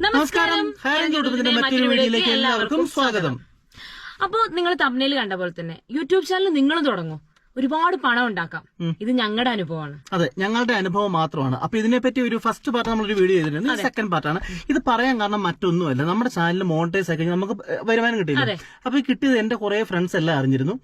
നമസ്കാരം. ഹയർ കുടുംബത്തിന്റെ മറ്റൊരു വീഡിയോയിലേക്ക് എല്ലാവർക്കും സ്വാഗതം. അപ്പോ നിങ്ങൾ തമ്മിൽ കണ്ട പോലെ തന്നെ യൂട്യൂബ് ചാനൽ നിങ്ങളും തുടങ്ങും. ഒരുപാട് പണം ഉണ്ടാക്കാം. ഇത് ഞങ്ങളുടെ അനുഭവമാണ്. അതെ ഞങ്ങളുടെ അനുഭവം മാത്രമാണ്. അപ്പൊ ഇതിനെപ്പറ്റി ഒരു ഫസ്റ്റ് പാർട്ട് നമ്മളൊരു വീഡിയോ ചെയ്തിട്ടുണ്ട്. സെക്കൻഡ് പാർട്ടാണ് ഇത് പറയാൻ കാരണം മറ്റൊന്നുമല്ല. നമ്മുടെ ചാനൽ മോണിറ്റൈസ് ആക്കി കഴിഞ്ഞാൽ നമുക്ക് വരുമാനം കിട്ടിയില്ല. അപ്പൊ കിട്ടിയത് എന്റെ കുറെ ഫ്രണ്ട്സ് എല്ലാം അറിഞ്ഞിരുന്നു.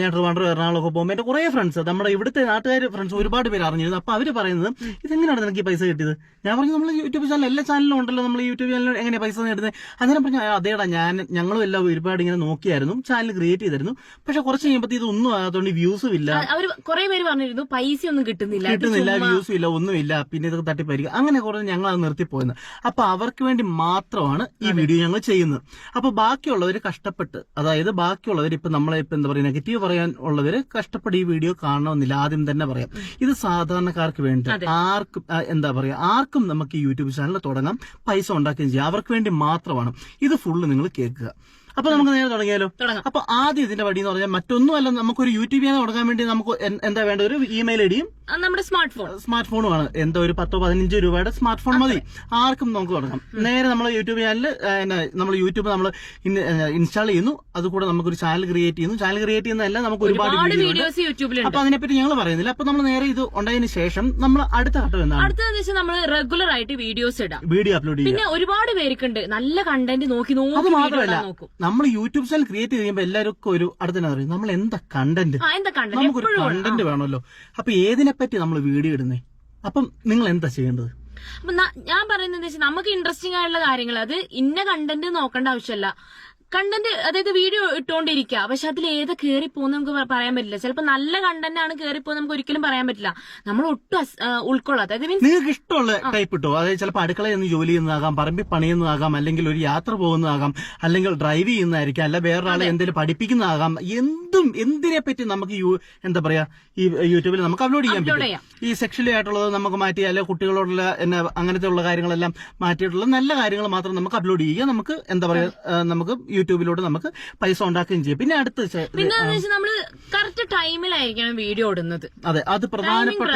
ഞാൻ ട്രിവാൻഡ്രം എറണാകുളം ഒക്കെ പോകുമ്പോൾ എന്റെ കുറെ ഫ്രണ്ട്സ് നമ്മുടെ ഇവിടുത്തെ നാട്ടുകാർ ഫ്രണ്ട്സ് ഒരുപാട് പേര് അറിഞ്ഞിരുന്നു. അപ്പൊ അവർ പറയുന്നത് ഇതെങ്ങനെയാണ് നിനക്ക് പൈസ കിട്ടിയത്? ഞാൻ പറഞ്ഞു നമ്മൾ യൂട്യൂബ് ചാനൽ എല്ലാ ചാനലിലും ഉണ്ടല്ലോ. നമ്മൾ യൂട്യൂബ് ചാനലിൽ എങ്ങനെ പൈസ നേടുന്നത് അങ്ങനെ പറഞ്ഞു അതേടാ. ഞാൻ ഞങ്ങളും എല്ലാം ഒരുപാട് ഇങ്ങനെ നോക്കിയായിരുന്നു. ചാനൽ ക്രിയേറ്റ് ചെയ്തിരുന്നു. പക്ഷെ കുറച്ച് കഴിയുമ്പോൾ ഇതൊന്നും ആകാത്തതുകൊണ്ട് വ്യൂസും ഇല്ല അവർ കുറെ പേര് പറഞ്ഞിരുന്നു പൈസ ഒന്നും കിട്ടുന്നില്ല കിട്ടുന്നില്ല വ്യൂസും ഇല്ല ഒന്നുമില്ല പിന്നെ ഇതൊക്കെ തട്ടിപ്പായിരിക്കും അങ്ങനെ കുറെ ഞങ്ങൾ അത് നിർത്തിപ്പോയെന്ന്. അപ്പൊ അവർക്ക് വേണ്ടി മാത്രമാണ് ഈ വീഡിയോ ഞങ്ങൾ ചെയ്യുന്നത്. അപ്പൊ ബാക്കിയുള്ളവർ കഷ്ടപ്പെട്ട് അതായത് ബാക്കിയുള്ളവർ ഇപ്പൊ നമ്മളെ ഇപ്പൊ എന്താ പറയുക നെഗറ്റീവ് പറയാൻ ഉള്ളവര് കഷ്ടപ്പെട്ട് ഈ വീഡിയോ കാണണമെന്നില്ല ആദ്യം തന്നെ പറയാം. ഇത് സാധാരണക്കാർക്ക് വേണ്ടി ആർക്കും എന്താ പറയാ ആർക്കും നമുക്ക് ഈ യൂട്യൂബ് ചാനൽ തുടങ്ങാം പൈസ ഉണ്ടാക്കുകയും ചെയ്യാം. അവർക്ക് വേണ്ടി മാത്രമാണ്. ഇത് ഫുള്ള് നിങ്ങൾ കേൾക്കുക. അപ്പൊ നമുക്ക് നേരെ തുടങ്ങിയാലോ? തുടങ്ങാം. അപ്പൊ ആദ്യം ഇതിന്റെ വടി എന്ന് പറഞ്ഞാൽ മറ്റൊന്നുമല്ല നമുക്കൊരു യൂട്യൂബ് ചാനൽ തുടങ്ങാൻ വേണ്ടി നമുക്ക് എന്താ വേണ്ട ഒരു ഇമെയിൽ ഐഡിയും നമ്മുടെ സ്മാർട്ട് ഫോൺ സ്മാർട്ട് ഫോണുമാണ് എന്തോ ഒരു പത്തോ പതിനഞ്ചോ രൂപയുടെ സ്മാർട്ട് ഫോൺ മതി. ആർക്കും നമുക്ക് തുടങ്ങാം. നേരെ നമ്മൾ യൂട്യൂബ് ചാനൽ നമ്മൾ യൂട്യൂബ് നമ്മൾ ഇൻസ്റ്റാൾ ചെയ്യുന്നു. അതുകൂടെ നമുക്കൊരു ചാനൽ ക്രിയേറ്റ് ചെയ്യുന്നു. ചാനൽ ക്രിയേറ്റ് ചെയ്യുന്നതല്ല നമുക്ക് ഒരുപാട് വീഡിയോസ് യൂട്യൂബിലുണ്ട് അപ്പൊ അതിനെപ്പറ്റി ഞങ്ങൾ പറയുന്നില്ല. അപ്പൊ നമ്മൾ നേരെ ഇത് ഉണ്ടായതിനു ശേഷം നമ്മൾ അടുത്ത ഘട്ടം എന്താണ്? അടുത്തതെന്ന് വെച്ചാൽ നമ്മൾ റെഗുലർ ആയിട്ട് വീഡിയോസ് ഇടാം. വീഡിയോ അപ്ലോഡ് ചെയ്യും പിന്നെ ഒരുപാട് പേർക്കുണ്ട്. നല്ല കണ്ടന്റ് നോക്കി നോക്കി മാത്രമല്ല നോക്കും. നമ്മൾ യൂട്യൂബ് ചാനൽ ക്രിയേറ്റ് ചെയ്യുമ്പോൾ എല്ലാവർക്കും ഒരു അടുത്തന്നെ അറിയാം നമ്മൾ എന്താ കണ്ടന്റ് നമുക്കൊരു കണ്ടന്റ് വേണമല്ലോ. അപ്പൊ ഏതിനെപ്പറ്റി നമ്മൾ വീഡിയോ ഇടുന്നേ? അപ്പം നിങ്ങൾ എന്താ ചെയ്യേണ്ടത്? അപ്പൊ ഞാൻ പറയുന്നത് നമുക്ക് ഇൻട്രസ്റ്റിംഗ് ആയിട്ടുള്ള കാര്യങ്ങൾ അത് ഇന്ന കണ്ടന്റ് നോക്കേണ്ട ആവശ്യമല്ല. കണ്ടന്റ് അതായത് വീഡിയോ ഇട്ടുകൊണ്ടിരിക്കുക പക്ഷെ അതിൽ ഏതാ കയറി പോകുന്ന നമുക്ക് പറയാൻ പറ്റില്ല. ചിലപ്പോൾ നല്ല കണ്ടന്റ് ആണ് കയറി പോകുന്ന നമുക്ക് ഒരിക്കലും പറയാൻ പറ്റില്ല. നമ്മൾ ഒട്ടും ഉൾക്കൊള്ളാം അതായത് മീൻസ് നിങ്ങൾക്ക് ഇഷ്ടമുള്ള ടൈപ്പ് ഇട്ടോ? അതായത് ചിലപ്പോൾ അടുക്കളയിൽ നിന്ന് ജോലി ചെയ്യുന്നതാകാം പറമ്പിൽ പണിയുന്നതാകാം അല്ലെങ്കിൽ ഒരു യാത്ര പോകുന്നതാകാം അല്ലെങ്കിൽ ഡ്രൈവ് ചെയ്യുന്നതായിരിക്കും അല്ല വേറൊരാളെ എന്തെങ്കിലും പഠിപ്പിക്കുന്നതാകാം എന്തും എന്തിനെ പറ്റി നമുക്ക് യു- എന്താ പറയാ ഈ യൂട്യൂബിൽ നമുക്ക് അപ്ലോഡ് ചെയ്യാൻ പറ്റും. ഈ സെക്ഷലി ആയിട്ടുള്ളത് നമുക്ക് മാറ്റി അല്ലെ കുട്ടികളോടുള്ള എന്നെ അങ്ങനത്തെ ഉള്ള കാര്യങ്ങളെല്ലാം മാറ്റിയിട്ടുള്ള നല്ല കാര്യങ്ങൾ മാത്രം നമുക്ക് അപ്ലോഡ് ചെയ്യുക. നമുക്ക് എന്താ പറയാ നമുക്ക് യൂട്യൂബിലൂടെ നമുക്ക് പൈസ ഉണ്ടാക്കുകയും ചെയ്യാം. പിന്നെ അടുത്ത നമ്മൾ കറക്റ്റ് ടൈമിലായിരിക്കണം വീഡിയോ ഇടുന്നത്. അതെ അത് പ്രധാനപ്പെട്ട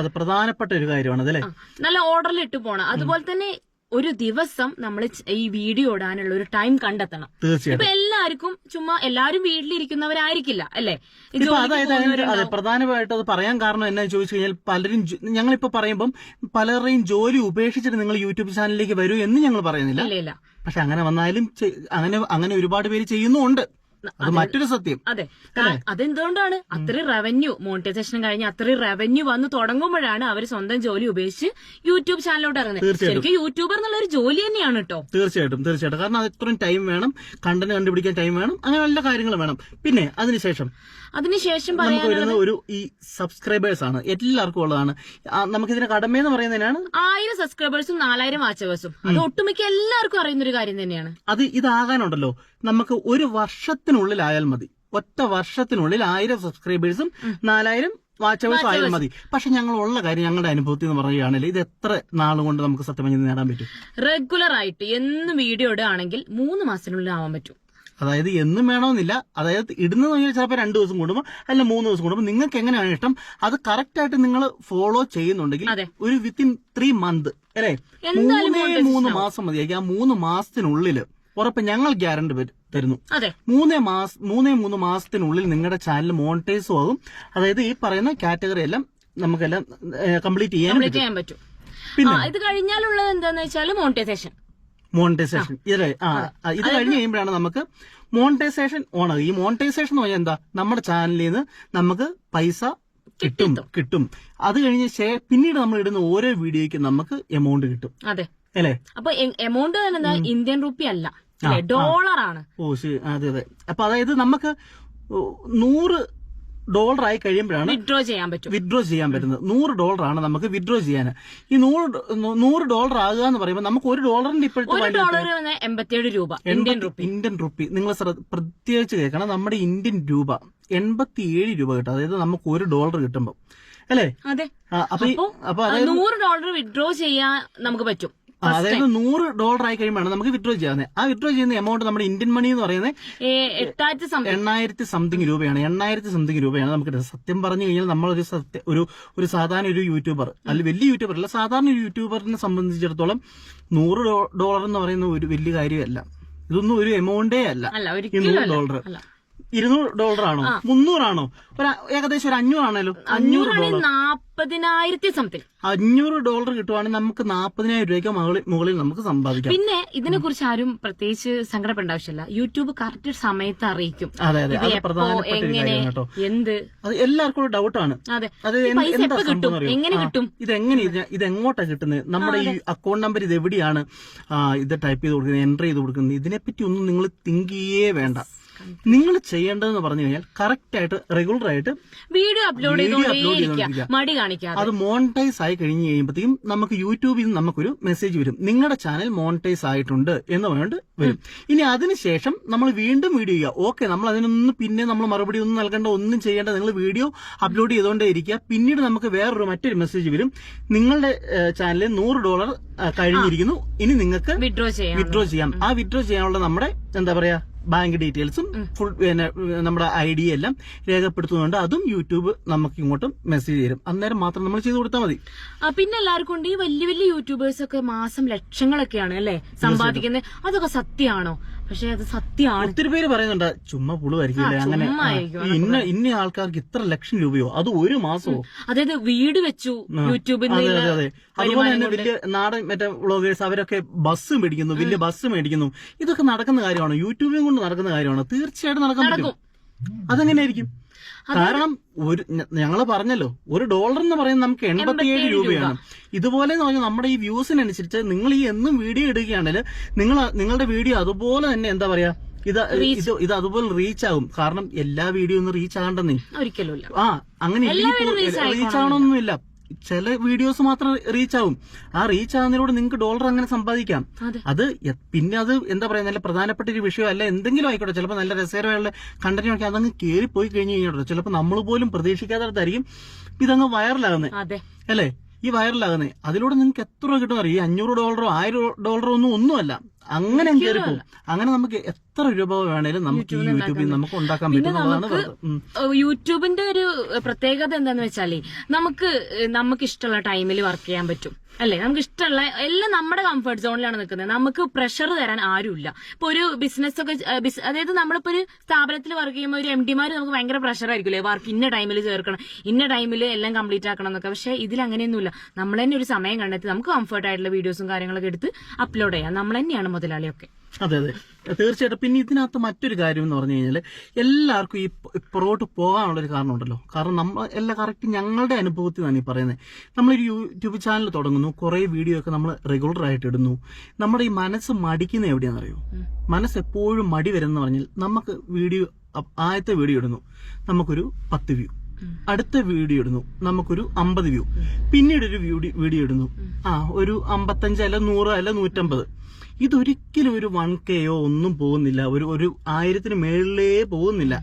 അത് പ്രധാനപ്പെട്ട ഒരു കാര്യമാണ് അതല്ലേ നല്ല ഓർഡറിൽ ഇട്ട് പോണം. അതുപോലെ തന്നെ ഒരു ദിവസം നമ്മൾ ഈ വീഡിയോ ഇടാനുള്ള ഒരു ടൈം കണ്ടെത്തണം. ഇപ്പൊ എല്ലാവർക്കും ചുമ്മാ എല്ലാവരും വീട്ടിലിരിക്കുന്നവരായിരിക്കില്ല അല്ലേ? അതായത്. പ്രധാനമായിട്ട് അത് പറയാൻ കാരണം എന്നാ ചോദിച്ചു കഴിഞ്ഞാൽ പലരും ഞങ്ങളിപ്പോ പറയുമ്പം പലരുടെയും ജോലി ഉപേക്ഷിച്ചിട്ട് നിങ്ങൾ യൂട്യൂബ് ചാനലിലേക്ക് വരൂ എന്ന് ഞങ്ങൾ പറയുന്നില്ല. പക്ഷെ അങ്ങനെ വന്നാലും അങ്ങനെ അങ്ങനെ ഒരുപാട് പേര് ചെയ്യുന്നുമുണ്ട്. അത് മറ്റൊരു സത്യം. അതെ. അതെന്തുകൊണ്ടാണ്? അത്രയും റവന്യൂ മോണിറ്റൈസേഷൻ കഴിഞ്ഞ് അത്രയും റവന്യൂ വന്ന് തുടങ്ങുമ്പോഴാണ് അവർ സ്വന്തം ജോലി ഉപേക്ഷിച്ച് യൂട്യൂബ് ചാനലിലോട്ട് ഇറങ്ങുന്നത്. ശരിക്കും യൂട്യൂബർ എന്നുള്ള ഒരു ജോലി തന്നെയാണ് കേട്ടോ തീർച്ചയായിട്ടും തീർച്ചയായിട്ടും. കാരണം അത് ഇത്രയും ടൈം വേണം കണ്ടന്റ് കണ്ടുപിടിക്കാൻ ടൈം വേണം അങ്ങനെ നല്ല കാര്യങ്ങൾ വേണം. പിന്നെ അതിനുശേഷം? അതിനുശേഷം പറയുന്നത് ഒരു ഈ സബ്സ്ക്രൈബേഴ്സ് ആണ്. എല്ലാവർക്കും ഉള്ളതാണ്. നമുക്ക് ഇതിന് കടമയെന്ന് പറയുന്നതിനാണ് ആയിരം സബ്സ്ക്രൈബേഴ്സും നാലായിരം വാച്ചവേഴ്സും അത് ഒട്ടുമിക്ക എല്ലാവർക്കും അറിയുന്ന ഒരു കാര്യം തന്നെയാണ്. അത് ഇതാകാനുണ്ടല്ലോ. നമുക്ക് ഒരു വർഷത്തിനുള്ളിലായാൽ മതി. ഒറ്റ വർഷത്തിനുള്ളിൽ ആയിരം സബ്സ്ക്രൈബേഴ്സും നാലായിരം വാച്ച് അവേഴ്സും ആയാലും മതി. പക്ഷെ ഞങ്ങൾ ഉള്ള കാര്യം ഞങ്ങളുടെ അനുഭവത്തിൽ എന്ന് പറയുകയാണെങ്കിൽ ഇത് എത്ര നാളുകൊണ്ട് കൊണ്ട് നമുക്ക് സത്യം പറഞ്ഞ് നേടാൻ പറ്റും? റെഗുലർ ആയിട്ട് എന്നും വീഡിയോ ഇടുകയാണെങ്കിൽ മൂന്ന് മാസത്തിനുള്ളിൽ ആവാൻ പറ്റും. അതായത് എന്നും വേണമെന്നില്ല. അതായത് ഇടുന്നത് ചിലപ്പോൾ രണ്ട് ദിവസം കൂടുമ്പോൾ അല്ല മൂന്ന് ദിവസം കൂടുമ്പോൾ നിങ്ങൾക്ക് എങ്ങനെയാണ് ഇഷ്ടം? അത് കറക്റ്റ് ആയിട്ട് നിങ്ങൾ ഫോളോ ചെയ്യുന്നുണ്ടെങ്കിൽ ഒരു വിത്തിൻ ത്രീ മന്ത് അല്ലേ? മൂന്നേ മൂന്ന് മാസം മതിയായിരിക്കും. ആ മൂന്ന് മാസത്തിനുള്ളിൽ ഉറപ്പ് ഞങ്ങൾ ഗ്യാരണ്ടി തരുന്നു. അതെ. മൂന്നേ മാസ മൂന്നേ മൂന്ന് മാസത്തിനുള്ളിൽ നിങ്ങളുടെ ചാനൽ മോണിറ്റൈസും ആകും. അതായത് ഈ പറയുന്ന കാറ്റഗറി എല്ലാം നമുക്കെല്ലാം കംപ്ലീറ്റ് ചെയ്യാൻ പറ്റും. ചെയ്യാൻ പറ്റും. പിന്നെ? ഇത് കഴിഞ്ഞാലുള്ളത് എന്താന്ന് വെച്ചാൽ മോണിറ്റൈസേഷൻ. മോണിറ്റൈസേഷൻ. ഇത് ആ ആ, ഇത് കഴിഞ്ഞ് കഴിയുമ്പോഴാണ് നമുക്ക് മോണിറ്റൈസേഷൻ ഓൺ ആകും ഈ മോണിറ്റൈസേഷൻ എന്ന് പറഞ്ഞാൽ എന്താ? നമ്മുടെ ചാനലിൽ നിന്ന് നമുക്ക് പൈസ കിട്ടും. കിട്ടും അത് കഴിഞ്ഞ പിന്നീട് നമ്മൾ ഇടുന്ന ഓരോ വീഡിയോയ്ക്കും നമുക്ക് എമൗണ്ട് കിട്ടും. അതെ. അല്ലേ? അപ്പൊ എമൗണ്ട് തന്നെ ഇന്ത്യൻ റുപ്പി അല്ല. ഡോളർ ആണ് ഓ ശരി. അതെ അതെ. അപ്പൊ അതായത് നമുക്ക് നൂറ് ഡോളർ ആയി കഴിയുമ്പോഴാണ് വിഡ്രോ ചെയ്യാൻ പറ്റും. വിഡ്രോ ചെയ്യാൻ പറ്റുന്നത്. നൂറ് ഡോളർ ആണ് നമുക്ക് വിഡ്രോ ചെയ്യാൻ ഈ നൂറ് നൂറ് ഡോളർ ആകുക എന്ന് പറയുമ്പോൾ നമുക്ക് ഒരു ഡോളറിന്റെ ഇപ്പോഴത്തെ ഡോളർ എൺപത്തിയേഴ് രൂപ. ഇന്ത്യൻ റുപ്പി ഇന്ത്യൻ റുപ്പി നിങ്ങൾ പ്രത്യേകിച്ച് കേൾക്കണം. നമ്മുടെ ഇന്ത്യൻ രൂപ എൺപത്തിയേഴ് രൂപ കിട്ടും. അതായത് നമുക്ക് ഒരു ഡോളർ കിട്ടുമ്പോൾ അല്ലേ? അതെ. അപ്പൊ നൂറ് ഡോളർ വിഡ്രോ ചെയ്യാൻ നമുക്ക് പറ്റും. അതായത് നൂറ് ഡോളർ ആയി കഴിയുമ്പോഴാണ് നമുക്ക് വിഡ്രോ ചെയ്യാവുന്നത് ആ വിഡ്രോ ചെയ്യുന്ന എമൗണ്ട് നമ്മുടെ ഇന്ത്യൻ മണി എന്ന് പറയുന്നത് എണ്ണായിരത്തി സംതിങ് രൂപയാണ്. എണ്ണായിരത്തി സംതിങ് രൂപയാണ് നമുക്ക് സത്യം പറഞ്ഞു കഴിഞ്ഞാൽ നമ്മളൊരു സത്യ ഒരു ഒരു സാധാരണ ഒരു യൂട്യൂബർ അല്ല വലിയ യൂട്യൂബർ അല്ല സാധാരണ ഒരു യൂട്യൂബറിനെ സംബന്ധിച്ചിടത്തോളം നൂറ് ഡോളർ എന്ന് പറയുന്ന ഒരു വലിയ കാര്യമല്ല. ഇതൊന്നും ഒരു എമൗണ്ടേ അല്ല. ഈ നൂറ് ഡോളർ അല്ല. ഇരുന്നൂറ് ഡോളർ ആണോ മുന്നൂറാണോ? ഒരു ഏകദേശം ഒരു അഞ്ഞൂറാണല്ലോ അഞ്ഞൂറ് ഡോളർ. നാപ്പതിനായിരത്തി സംതിങ് അഞ്ഞൂറ് ഡോളർ കിട്ടുവാണെങ്കിൽ നമുക്ക് നാൽപ്പതിനായിരം രൂപയ്ക്ക് മുകളിൽ മുകളിൽ നമുക്ക് സമ്പാദിക്കാം. പിന്നെ ഇതിനെ കുറിച്ച് ആരും പ്രത്യേകിച്ച് സങ്കടപ്പെടേണ്ട ആവശ്യമില്ല. യൂട്യൂബ് കറക്റ്റ് സമയത്ത് അറിയിക്കും. അതെ അതെ. അത് പ്രധാനപ്പെട്ട ഒരു എങ്ങനെ കാര്യമാണ് കേട്ടോ. എന്ത്? അത് എല്ലാവർക്കും ഒരു ഡൗട്ടാണ് അതെ. അത് എന്ത് എന്താ കിട്ടും? ഇത് എങ്ങനെ ഇത് എങ്ങോട്ടാ കിട്ടുന്നത്? നമ്മുടെ ഈ അക്കൗണ്ട് നമ്പർ ഇത് എവിടെയാണ് ഇത് ടൈപ്പ് ചെയ്ത് കൊടുക്കുന്നത് എൻട്രി ചെയ്ത് കൊടുക്കുന്നത്. ഇതിനെപ്പറ്റി ഒന്നും നിങ്ങൾ തിങ്കിയേ ചെയ്യേ വേണ്ട. നിങ്ങൾ ചെയ്യേണ്ടതെന്ന് പറഞ്ഞു കഴിഞ്ഞാൽ കറക്റ്റ് ആയിട്ട് റെഗുലർ ആയിട്ട് വീഡിയോ അപ്ലോഡ് ചെയ്തോണ്ടേയിരിക്കുക മടി കാണിക്കാതെ. അത് മോണിറ്റൈസ് ആയി കഴിഞ്ഞ് കഴിയുമ്പോഴത്തേക്കും നമുക്ക് യൂട്യൂബിൽ നിന്ന് നമുക്കൊരു മെസ്സേജ് വരും. നിങ്ങളുടെ ചാനൽ മോണിറ്റൈസ് ആയിട്ടുണ്ട് എന്ന് പറഞ്ഞുകൊണ്ട് വരും. ഇനി അതിനുശേഷം നമ്മൾ വീണ്ടും വീഡിയോ ചെയ്യുക. ഓക്കെ നമ്മൾ അതിനൊന്നും പിന്നെ നമ്മൾ മറുപടി ഒന്നും നൽകേണ്ട ഒന്നും ചെയ്യേണ്ട. നിങ്ങൾ വീഡിയോ അപ്ലോഡ് ചെയ്തുകൊണ്ടേ ഇരിക്കുക. പിന്നീട് നമുക്ക് വേറൊരു മറ്റൊരു മെസ്സേജ് വരും. നിങ്ങളുടെ ചാനലിൽ നൂറ് ഡോളർ കഴിഞ്ഞിരിക്കുന്നു. ഇനി നിങ്ങൾക്ക് വിഡ്രോ ചെയ്യാം വിഡ്രോ ചെയ്യാം. ആ വിഡ്രോ ചെയ്യാനുള്ള നമ്മുടെ എന്താ പറയാ ബാങ്ക് ഡീറ്റെയിൽസും ഫുൾ പിന്നെ നമ്മുടെ ഐ ഡി എല്ലാം രേഖപ്പെടുത്തുന്നുണ്ട് അതും യൂട്യൂബ് നമുക്ക് ഇങ്ങോട്ടും മെസ്സേജ് തരും. അന്നേരം മാത്രം നമ്മൾ ചെയ്ത് കൊടുത്താൽ മതി. പിന്നെ എല്ലാവർക്കും ഉണ്ട് ഈ വലിയ വലിയ യൂട്യൂബേഴ്സ് ഒക്കെ മാസം ലക്ഷങ്ങളൊക്കെയാണ് അല്ലെ സമ്പാദിക്കുന്നത്. അതൊക്കെ സത്യമാണോ? പക്ഷെ അത് സത്യമാണ്. ഒത്തിരി പേര് പറയുന്നുണ്ട് ചുമ്മാ പുളുവായിരിക്കില്ലേ അങ്ങനെ. ഇന്ന ഇന്ന ആൾക്കാർക്ക് ഇത്ര ലക്ഷം രൂപയോ? അത് ഒരു മാസമോ? അതായത് വീട് വെച്ചു യൂട്യൂബിൽ അതുപോലെ തന്നെ വലിയ നാടൻ മറ്റേ വ്ളോഗേഴ്സ് അവരൊക്കെ ബസ് മേടിക്കുന്നു വലിയ ബസ് മേടിക്കുന്നു. ഇതൊക്കെ നടക്കുന്ന കാര്യമാണോ? യൂട്യൂബിലും കൊണ്ട് നടക്കുന്ന കാര്യമാണോ? തീർച്ചയായിട്ടും നടക്കാൻ പറ്റും. അതെങ്ങനെയായിരിക്കും? കാരണം ഒരു ഞങ്ങൾ പറഞ്ഞല്ലോ ഒരു ഡോളർ എന്ന് പറയുന്നത് നമുക്ക് എൺപത്തിയേഴ് രൂപയാണ്. ഇതുപോലെ എന്ന് പറഞ്ഞാൽ നമ്മുടെ ഈ വ്യൂസിനനുസരിച്ച് നിങ്ങൾ ഈ എന്നും വീഡിയോ ഇടുകയാണെങ്കിൽ നിങ്ങൾ നിങ്ങളുടെ വീഡിയോ അതുപോലെ തന്നെ എന്താ പറയാ ഇത് ഇത് ഇത് അതുപോലെ റീച്ച് ആകും കാരണം എല്ലാ വീഡിയോ ഒന്നും റീച്ച് ആകണ്ടെന്നേ. ഒരിക്കലും ആ അങ്ങനെ റീച്ച് ആവണമെന്നില്ല ചില വീഡിയോസ് മാത്രം റീച്ച് ആവും. ആ റീച്ച് ആവുന്നതിലൂടെ നിങ്ങൾക്ക് ഡോളർ അങ്ങനെ സമ്പാദിക്കാം. അതെ. പിന്നെ അത് എന്താ പറയാ നല്ല പ്രധാനപ്പെട്ട ഒരു വിഷയം അല്ല എന്തെങ്കിലും ആയിക്കോട്ടെ. ചിലപ്പോൾ നല്ല രസകരമായുള്ള കണ്ടന്റ് നോക്കി അതങ്ങ് കയറി പോയി കഴിഞ്ഞ് കഴിഞ്ഞോട്ടെ ചിലപ്പോൾ നമ്മൾ പോലും പ്രതീക്ഷിക്കാത്തടത്തായിരിക്കും ഇതങ്ങ് വൈറലാകുന്നത് അതെ. അല്ലേ? ഈ വൈറലാകുന്നത് അതിലൂടെ നിങ്ങൾക്ക് എത്ര രൂപ അറിയാം അറിയോ. ഈ അഞ്ഞൂറ് ഡോളറോ ആയിരം ഡോളറോ ഒന്നും ഒന്നുമല്ല. അങ്ങനെ അങ്ങ് കയറി പോകും അങ്ങനെ നമുക്ക് എത്ര രൂപ വേണേലും നമുക്ക് ഈ യൂട്യൂബിൽ നമുക്ക് ഉണ്ടാക്കാൻ പറ്റും. യൂട്യൂബിന്റെ ഒരു പ്രത്യേകത എന്താന്ന് വെച്ചാലേ നമുക്ക് നമുക്ക് ഇഷ്ടമുള്ള ടൈമിൽ വർക്ക് ചെയ്യാൻ പറ്റും. അല്ലേ? നമുക്ക് ഇഷ്ടമുള്ള എല്ലാം നമ്മുടെ കംഫർട്ട് സോണിലാണ് നിൽക്കുന്നത്. നമുക്ക് പ്രഷർ തരാൻ ആരുമില്ല. ഇപ്പൊ ഒരു ബിസിനസ് ഒക്കെ അതായത് നമ്മളിപ്പോ ഒരു സ്ഥാപനത്തിൽ വർക്ക് ചെയ്യുമ്പോൾ ഒരു എം ഡിമാർ നമുക്ക് ഭയങ്കര പ്രഷർ ആയിരിക്കില്ലേ വർക്ക് ഇന്ന ടൈമിൽ ചേർക്കണം ഇന്ന ടൈമിൽ എല്ലാം കംപ്ലീറ്റ് ആക്കണം എന്നൊക്കെ. പക്ഷെ ഇതിൽ അങ്ങനെയൊന്നുമില്ല നമ്മൾ തന്നെ ഒരു സമയം കണ്ടെത്തി നമുക്ക് കംഫർട്ട് ആയിട്ടുള്ള വീഡിയോസും കാര്യങ്ങളൊക്കെ എടുത്ത് അപ്ലോഡ് ചെയ്യാം. നമ്മൾ തന്നെയാണ് മുതലാളിയൊക്കെ. അതെ അതെ. തീർച്ചയായിട്ടും. പിന്നെ ഇതിനകത്ത് മറ്റൊരു കാര്യം എന്ന് പറഞ്ഞു കഴിഞ്ഞാൽ എല്ലാവർക്കും ഈ പുറകോട്ട് പോകാനുള്ള ഒരു കാരണമുണ്ടല്ലോ. കാരണം നമ്മൾ എല്ലാം കറക്റ്റ് ഞങ്ങളുടെ അനുഭവത്തിൽ നിന്നാണ് ഈ പറയുന്നത്. നമ്മളൊരു യൂട്യൂബ് ചാനൽ തുടങ്ങുന്നു. കുറേ വീഡിയോ ഒക്കെ നമ്മൾ റെഗുലർ ആയിട്ട് ഇടുന്നു. നമ്മുടെ ഈ മനസ്സ് മടിക്കുന്ന എവിടെയാണെന്നറിയോ? മനസ്സ് എപ്പോഴും മടി വരുന്ന പറഞ്ഞാൽ നമുക്ക് വീഡിയോ ആദ്യത്തെ വീഡിയോ ഇടുന്നു. നമുക്കൊരു പത്ത് വ്യൂ അടുത്ത വീഡിയോ ഇടുന്നു. നമുക്കൊരു അമ്പത് വ്യൂ. പിന്നീട് ഒരു വീഡിയോ ഇടുന്നു. ആ ഒരു അമ്പത്തഞ്ച് അല്ല നൂറ് അല്ല നൂറ്റമ്പത്. ഇതൊരിക്കലും ഒരു വൺ കെയോ ഒന്നും പോകുന്നില്ല. ഒരു ഒരു ആയിരത്തിന് മേളിലേ പോകുന്നില്ല.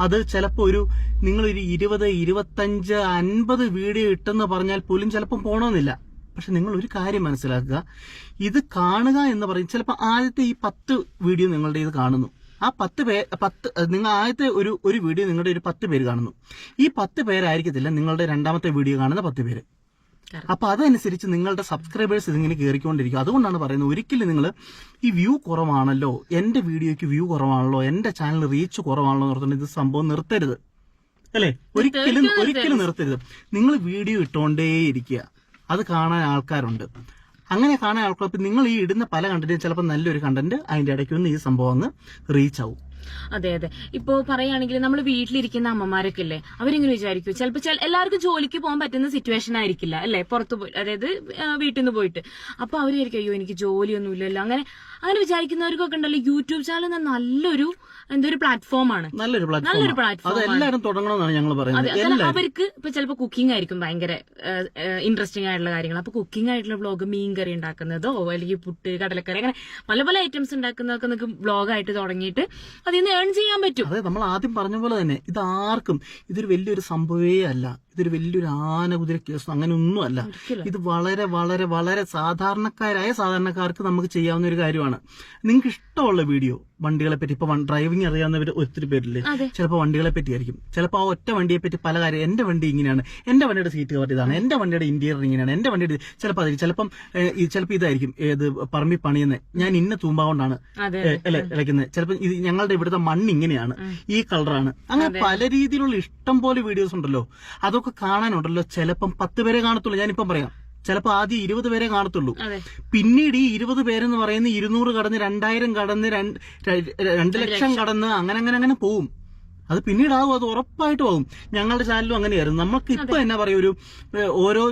അത് ചിലപ്പോൾ ഒരു നിങ്ങൾ ഒരു ഇരുപത് ഇരുപത്തഞ്ച് അൻപത് വീഡിയോ ഇട്ടെന്ന് പറഞ്ഞാൽ പോലും ചിലപ്പം പോകണമെന്നില്ല പക്ഷെ നിങ്ങൾ ഒരു കാര്യം മനസ്സിലാക്കുക. ഇത് കാണുക എന്ന് പറയും. ചിലപ്പോൾ ആദ്യത്തെ ഈ പത്ത് വീഡിയോ നിങ്ങളുടെ ഇത് കാണുന്നു. ആ പത്ത് പേർ പത്ത് നിങ്ങൾ ആദ്യത്തെ ഒരു ഒരു വീഡിയോ നിങ്ങളുടെ ഒരു പത്ത് പേര് കാണുന്നു. ഈ പത്ത് പേരായിരിക്കത്തില്ല നിങ്ങളുടെ രണ്ടാമത്തെ വീഡിയോ കാണുന്ന പത്ത് പേര്. അപ്പൊ അതനുസരിച്ച് നിങ്ങളുടെ സബ്സ്ക്രൈബേഴ്സ് ഇതിങ്ങനെ കയറിക്കൊണ്ടിരിക്കും അതുകൊണ്ടാണ് പറയുന്നത് ഒരിക്കലും നിങ്ങൾ ഈ വ്യൂ കുറവാണല്ലോ എന്റെ വീഡിയോയ്ക്ക് വ്യൂ കുറവാണല്ലോ എന്റെ ചാനൽ റീച്ച് കുറവാണല്ലോ എന്ന് പറഞ്ഞിട്ട് ഇത് സംഭവം നിർത്തരുത്. അല്ലേ? ഒരിക്കലും ഒരിക്കലും നിർത്തരുത്. നിങ്ങൾ വീഡിയോ ഇട്ടുകൊണ്ടേയിരിക്കുക അത് കാണാൻ ആൾക്കാരുണ്ട്. അങ്ങനെ കാണാൻ ആൾക്കാർ നിങ്ങൾ ഈ ഇടുന്ന പല കണ്ടന്റും ചിലപ്പോൾ നല്ലൊരു കണ്ടന്റ് അതിന്റെ ഇടയ്ക്ക് ഒന്ന് ഈ സംഭവം അങ്ങ് റീച്ച് ആവും. അതെ അതെ. ഇപ്പോ പറയുകയാണെങ്കിൽ നമ്മൾ വീട്ടിലിരിക്കുന്ന അമ്മമാരൊക്കെ അല്ലേ അവരിങ്ങനെ വിചാരിക്കും ചിലപ്പോൾ എല്ലാവർക്കും ജോലിക്ക് പോകാൻ പറ്റുന്ന സിറ്റുവേഷൻ ആയിരിക്കില്ല അല്ലേ? പുറത്ത് പോയി അതായത് വീട്ടിൽ നിന്ന് പോയിട്ട്. അപ്പൊ അവർ വിചാരിക്കും അയ്യോ എനിക്ക് ജോലിയൊന്നും ഇല്ലല്ലോ അങ്ങനെ അങ്ങനെ വിചാരിക്കുന്നവർക്കൊക്കെ ഉണ്ടല്ലോ യൂട്യൂബ് ചാനൽ നല്ലൊരു എന്തൊരു പ്ലാറ്റ്ഫോം ആണ്. നല്ലൊരു നല്ലൊരു പ്ലാറ്റ്ഫോം അവർക്ക് ഇപ്പൊ ചിലപ്പോൾ കുക്കിംഗ് ആയിരിക്കും ഭയങ്കര ഇൻട്രസ്റ്റിംഗ് ആയിട്ടുള്ള കാര്യങ്ങൾ. അപ്പൊ കുക്കിംഗ് ആയിട്ടുള്ള ബ്ലോഗ് മീൻ കറി ഉണ്ടാക്കുന്നതോ അല്ലെങ്കിൽ പുട്ട് കടലക്കറി അങ്ങനെ പല പല ഐറ്റംസ് ഉണ്ടാക്കുന്നതൊക്കെ നിങ്ങൾക്ക് ബ്ലോഗായിട്ട് തുടങ്ങിയിട്ട് അതിൽ നിന്ന് ഏൺ ചെയ്യാൻ പറ്റും. അതെ നമ്മൾ ആദ്യം പറഞ്ഞ പോലെ തന്നെ ഇത് ആർക്കും ഇതൊരു വലിയൊരു സംഭവേ അല്ല. ഇതൊരു വലിയൊരു ആന കുതിര കേസ് അങ്ങനെ ഒന്നും അല്ല ഇത് വളരെ വളരെ വളരെ സാധാരണക്കാരായ സാധാരണക്കാർക്ക് നമുക്ക് ചെയ്യാവുന്ന ഒരു കാര്യമാണ്. നിങ്ങൾക്ക് ഇഷ്ടമുള്ള വീഡിയോ വണ്ടികളെ പറ്റി ഇപ്പൊ ഡ്രൈവിംഗ് അറിയാവുന്നവർ ഒത്തിരി പേരില്ലേ. ചിലപ്പോൾ വണ്ടികളെ പറ്റി ആയിരിക്കും ചിലപ്പോൾ ആ ഒറ്റ വണ്ടിയെ പറ്റി പല കാര്യം എന്റെ വണ്ടി ഇങ്ങനെയാണ് എന്റെ വണ്ടിയുടെ സീറ്റ് കവർ ഇതാണ് എന്റെ വണ്ടിയുടെ ഇന്റീരിയർ ഇങ്ങനെയാണ് എന്റെ വണ്ടിയുടെ ചിലപ്പോൾ അതായിരിക്കും. ചിലപ്പം ചിലപ്പോൾ ഇതായിരിക്കും ഏത് പറമ്പി പണിയുന്നത് ഞാൻ ഇന്ന തൂമ്പാ കൊണ്ടാണ് അതെ ഏ, അല്ലെ ഇളക്കുന്നത് ചിലപ്പോൾ ഇത് ഞങ്ങളുടെ ഇവിടുത്തെ മണ്ണ് ഇങ്ങനെയാണ് ഈ കളറാണ് അങ്ങനെ പല രീതിയിലുള്ള ഇഷ്ടം പോലെ വീഡിയോസ് ഉണ്ടല്ലോ. അതൊക്കെ കാണാനുണ്ടല്ലോ. ചിലപ്പം പത്ത് പേരെ കാണത്തുള്ളൂ. ഞാനിപ്പം പറയാം. ചിലപ്പോൾ ആദ്യം ഇരുപത് പേരെ കാണത്തുള്ളൂ. പിന്നീട് ഈ ഇരുപത് പേരെന്ന് പറയുന്ന ഇരുന്നൂറ് കടന്ന് രണ്ടായിരം കടന്ന് രണ്ട് ലക്ഷം. കടന്ന് അങ്ങനെ അങ്ങനെ അങ്ങനെ പോവും. അത് പിന്നീടാവും അത് ഉറപ്പായിട്ടും ആവും ഞങ്ങളുടെ ചാനലും അങ്ങനെയായിരുന്നു. നമുക്ക് ഇപ്പൊ എന്നാ പറയുക ഒരു ഓരോ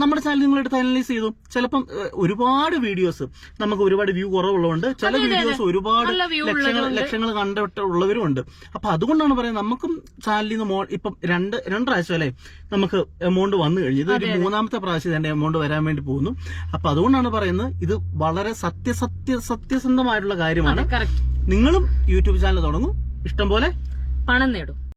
നമ്മുടെ ചാനൽ നിങ്ങൾ എടുത്ത് അനലൈസ് ചെയ്തു. ചിലപ്പം ഒരുപാട് വീഡിയോസ് നമുക്ക് ഒരുപാട് വ്യൂ കുറവുള്ളതുകൊണ്ട് ചില വീഡിയോസ് ഒരുപാട് ലക്ഷങ്ങൾ ലക്ഷങ്ങൾ കണ്ടിട്ടുള്ളവരും ഉണ്ട് അപ്പൊ അതുകൊണ്ടാണ് പറയുന്നത് നമുക്കും ചാനലിൽ നിന്ന് ഇപ്പം രണ്ട് രണ്ട് പ്രാവശ്യം അല്ലേ നമുക്ക് എമൗണ്ട് വന്നു കഴിഞ്ഞു. ഇത് ഒരു മൂന്നാമത്തെ പ്രാവശ്യം തന്നെ എമൗണ്ട് വരാൻ വേണ്ടി പോകുന്നു. അപ്പൊ അതുകൊണ്ടാണ് പറയുന്നത് ഇത് വളരെ സത്യസത്യ സത്യസന്ധമായിട്ടുള്ള കാര്യമാണ്. നിങ്ങളും യൂട്യൂബ് ചാനൽ തുടങ്ങും. ഇഷ്ടം പോലെ പണം നേടും